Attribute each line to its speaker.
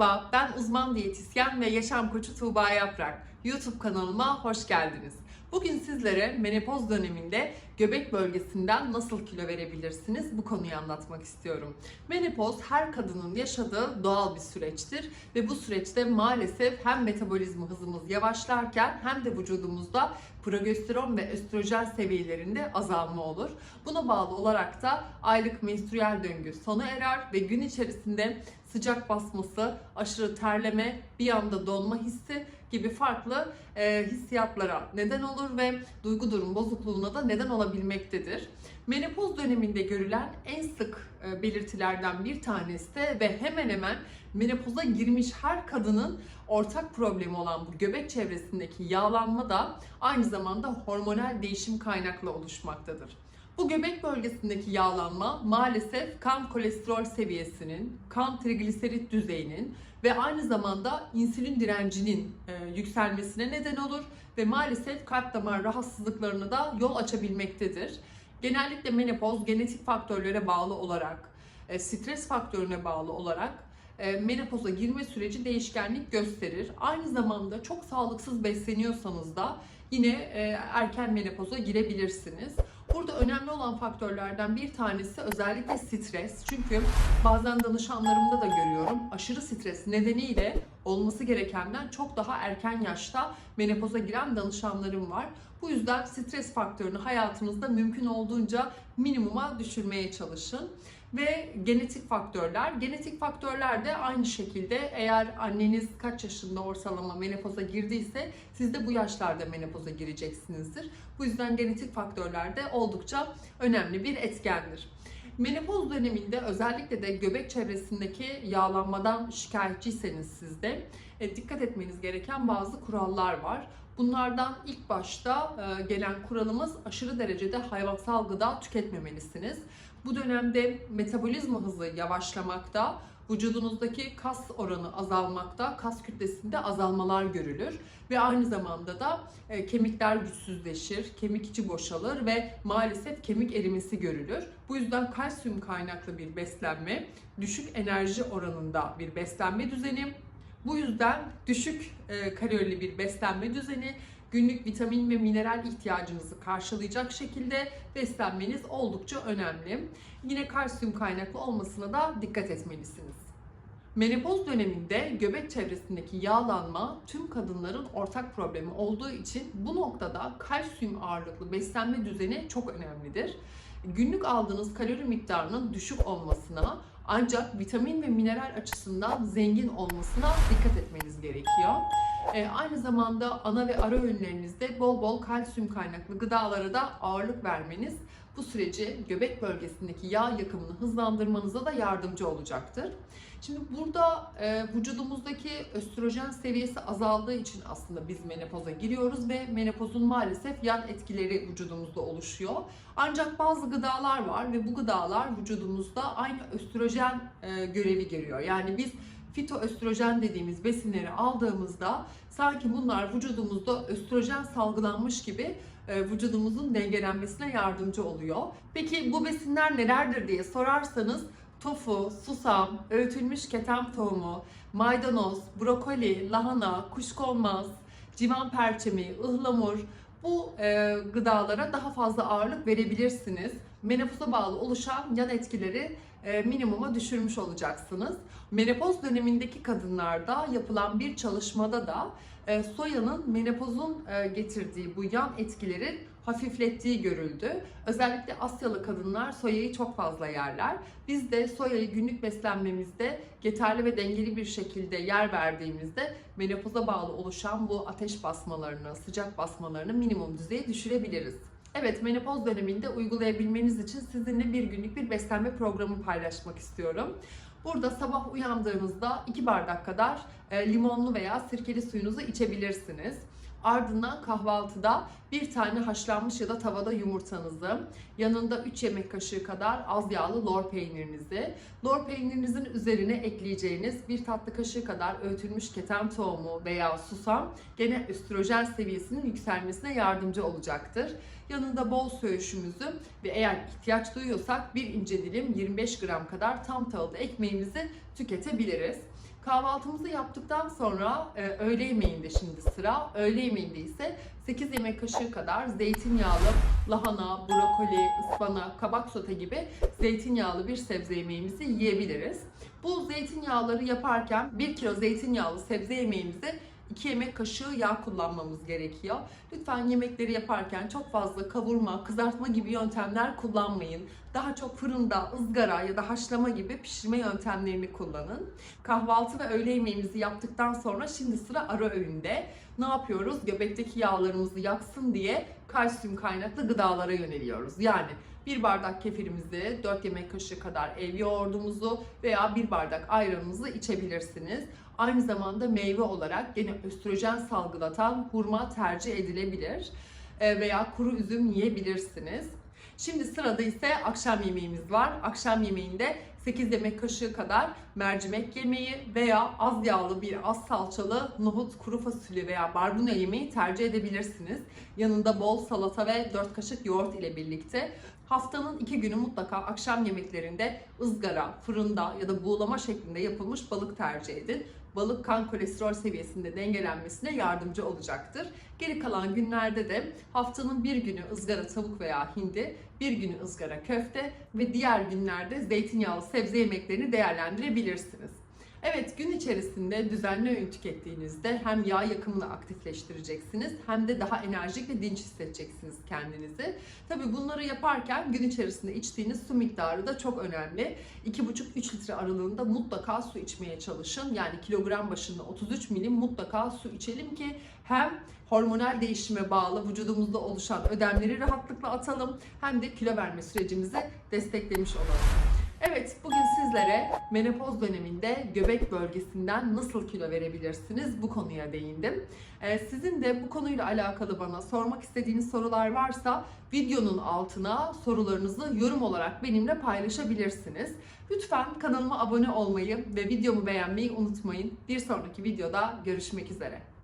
Speaker 1: Merhaba, ben uzman diyetisyen ve yaşam koçu Tuğba Yaprak. YouTube kanalıma hoş geldiniz. Bugün sizlere menopoz döneminde göbek bölgesinden nasıl kilo verebilirsiniz bu konuyu anlatmak istiyorum. Menopoz her kadının yaşadığı doğal bir süreçtir ve bu süreçte maalesef hem metabolizma hızımız yavaşlarken hem de vücudumuzda progesteron ve östrojen seviyelerinde azalma olur. Buna bağlı olarak da aylık menstrüel döngü sona erer ve gün içerisinde sıcak basması, aşırı terleme, bir anda donma hissi gibi farklı e, hissiyatlara neden olur ve duygu durum bozukluğuna da neden olabilmektedir. Menopoz döneminde görülen en sık e, belirtilerden bir tanesi de ve hemen hemen menopoza girmiş her kadının ortak problemi olan bu göbek çevresindeki yağlanma da aynı zamanda hormonal değişim kaynaklı oluşmaktadır. Bu göbek bölgesindeki yağlanma maalesef kan kolesterol seviyesinin, kan trigliserit düzeyinin ve aynı zamanda insülin direncinin e, yükselmesine neden olur ve maalesef kalp damar rahatsızlıklarına da yol açabilmektedir. Genellikle menopoz genetik faktörlere bağlı olarak, e, stres faktörüne bağlı olarak e, menopoza girme süreci değişkenlik gösterir. Aynı zamanda çok sağlıksız besleniyorsanız da yine e, erken menopoza girebilirsiniz. Burada önemli olan faktörlerden bir tanesi özellikle stres. Çünkü bazen danışanlarımda da görüyorum aşırı stres nedeniyle olması gerekenden çok daha erken yaşta menopoza giren danışanlarım var. Bu yüzden stres faktörünü hayatınızda mümkün olduğunca minimuma düşürmeye çalışın ve genetik faktörler. Genetik faktörler de aynı şekilde eğer anneniz kaç yaşında ortalama menopoza girdiyse siz de bu yaşlarda menopoza gireceksinizdir. Bu yüzden genetik faktörler de oldukça önemli bir etkendir. Menopoz döneminde özellikle de göbek çevresindeki yağlanmadan şikayetçiyseniz sizde e, dikkat etmeniz gereken bazı kurallar var. Bunlardan ilk başta e, gelen kuralımız aşırı derecede hayvansal gıda tüketmemelisiniz. Bu dönemde metabolizma hızı yavaşlamakta, vücudunuzdaki kas oranı azalmakta, kas kütlesinde azalmalar görülür ve aynı zamanda da e, kemikler güçsüzleşir, kemik içi boşalır ve maalesef kemik erimesi görülür. Bu yüzden kalsiyum kaynaklı bir beslenme, düşük enerji oranında bir beslenme düzeni, bu yüzden düşük e, kalorili bir beslenme düzeni günlük vitamin ve mineral ihtiyacınızı karşılayacak şekilde beslenmeniz oldukça önemli. Yine kalsiyum kaynaklı olmasına da dikkat etmelisiniz. Menopoz döneminde göbek çevresindeki yağlanma tüm kadınların ortak problemi olduğu için bu noktada kalsiyum ağırlıklı beslenme düzeni çok önemlidir. Günlük aldığınız kalori miktarının düşük olmasına ancak vitamin ve mineral açısından zengin olmasına dikkat etmeniz gerekiyor. E, aynı zamanda ana ve ara öğünlerinizde bol bol kalsiyum kaynaklı gıdalara da ağırlık vermeniz bu süreci göbek bölgesindeki yağ yakımını hızlandırmanıza da yardımcı olacaktır. Şimdi burada e, vücudumuzdaki östrojen seviyesi azaldığı için aslında biz menopoza giriyoruz ve menopozun maalesef yan etkileri vücudumuzda oluşuyor. Ancak bazı gıdalar var ve bu gıdalar vücudumuzda aynı östrojen e, görevi görüyor. Yani biz fitoöstrojen dediğimiz besinleri aldığımızda sanki bunlar vücudumuzda östrojen salgılanmış gibi e, vücudumuzun dengelenmesine yardımcı oluyor. Peki bu besinler nelerdir diye sorarsanız tofu, susam, öğütülmüş ketem tohumu, maydanoz, brokoli, lahana, kuşkonmaz, civan perçemi, ıhlamur bu e, gıdalara daha fazla ağırlık verebilirsiniz. Menopoza bağlı oluşan yan etkileri e, minimuma düşürmüş olacaksınız. Menopoz dönemindeki kadınlarda yapılan bir çalışmada da e, soyanın menopozun e, getirdiği bu yan etkilerin hafiflettiği görüldü. Özellikle Asyalı kadınlar soyayı çok fazla yerler. Biz de soyayı günlük beslenmemizde yeterli ve dengeli bir şekilde yer verdiğimizde menopoza bağlı oluşan bu ateş basmalarını, sıcak basmalarını minimum düzeye düşürebiliriz. Evet, menopoz döneminde uygulayabilmeniz için sizinle bir günlük bir beslenme programı paylaşmak istiyorum. Burada sabah uyandığınızda 2 bardak kadar e, limonlu veya sirkeli suyunuzu içebilirsiniz. Ardından kahvaltıda bir tane haşlanmış ya da tavada yumurtanızı, yanında 3 yemek kaşığı kadar az yağlı lor peynirinizi, lor peynirinizin üzerine ekleyeceğiniz bir tatlı kaşığı kadar öğütülmüş keten tohumu veya susam gene östrojen seviyesinin yükselmesine yardımcı olacaktır. Yanında bol söğüşümüzü ve eğer ihtiyaç duyuyorsak bir ince dilim 25 gram kadar tam tahıllı ekmeğimizi tüketebiliriz. Kahvaltımızı yaptıktan sonra e, öğle yemeğinde şimdi sıra. Öğle yemeğinde ise 8 yemek kaşığı kadar zeytinyağlı lahana, brokoli, ıspanak, kabak sote gibi zeytinyağlı bir sebze yemeğimizi yiyebiliriz. Bu zeytinyağları yaparken 1 kilo zeytinyağlı sebze yemeğimizi 2 yemek kaşığı yağ kullanmamız gerekiyor. Lütfen yemekleri yaparken çok fazla kavurma, kızartma gibi yöntemler kullanmayın. Daha çok fırında, ızgara ya da haşlama gibi pişirme yöntemlerini kullanın. Kahvaltı ve öğle yemeğimizi yaptıktan sonra şimdi sıra ara öğünde. Ne yapıyoruz? Göbekteki yağlarımızı yaksın diye kalsiyum kaynaklı gıdalara yöneliyoruz. Yani bir bardak kefirimizi, 4 yemek kaşığı kadar ev yoğurdumuzu veya bir bardak ayranımızı içebilirsiniz. Aynı zamanda meyve olarak gene östrojen salgılatan hurma tercih edilebilir E, veya kuru üzüm yiyebilirsiniz. Şimdi sırada ise akşam yemeğimiz var. Akşam yemeğinde 8 yemek kaşığı kadar mercimek yemeği veya az yağlı bir az salçalı nohut, kuru fasulye veya barbunya yemeği tercih edebilirsiniz. Yanında bol salata ve 4 kaşık yoğurt ile birlikte. Haftanın 2 günü mutlaka akşam yemeklerinde ızgara, fırında ya da buğulama şeklinde yapılmış balık tercih edin. Balık kan kolesterol seviyesinde dengelenmesine yardımcı olacaktır. Geri kalan günlerde de haftanın bir günü ızgara tavuk veya hindi, bir günü ızgara köfte ve diğer günlerde zeytinyağlı sebze yemeklerini değerlendirebilirsiniz. Evet gün içerisinde düzenli öğün tükettiğinizde hem yağ yakımını aktifleştireceksiniz hem de daha enerjik ve dinç hissedeceksiniz kendinizi. Tabi bunları yaparken gün içerisinde içtiğiniz su miktarı da çok önemli. 2,5-3 litre aralığında mutlaka su içmeye çalışın. Yani kilogram başına 33 milim mutlaka su içelim ki hem hormonal değişime bağlı vücudumuzda oluşan ödemleri rahatlıkla atalım hem de kilo verme sürecimizi desteklemiş olalım. Evet, bugün sizlere menopoz döneminde göbek bölgesinden nasıl kilo verebilirsiniz bu konuya değindim. Ee, sizin de bu konuyla alakalı bana sormak istediğiniz sorular varsa videonun altına sorularınızı yorum olarak benimle paylaşabilirsiniz. Lütfen kanalıma abone olmayı ve videomu beğenmeyi unutmayın. Bir sonraki videoda görüşmek üzere.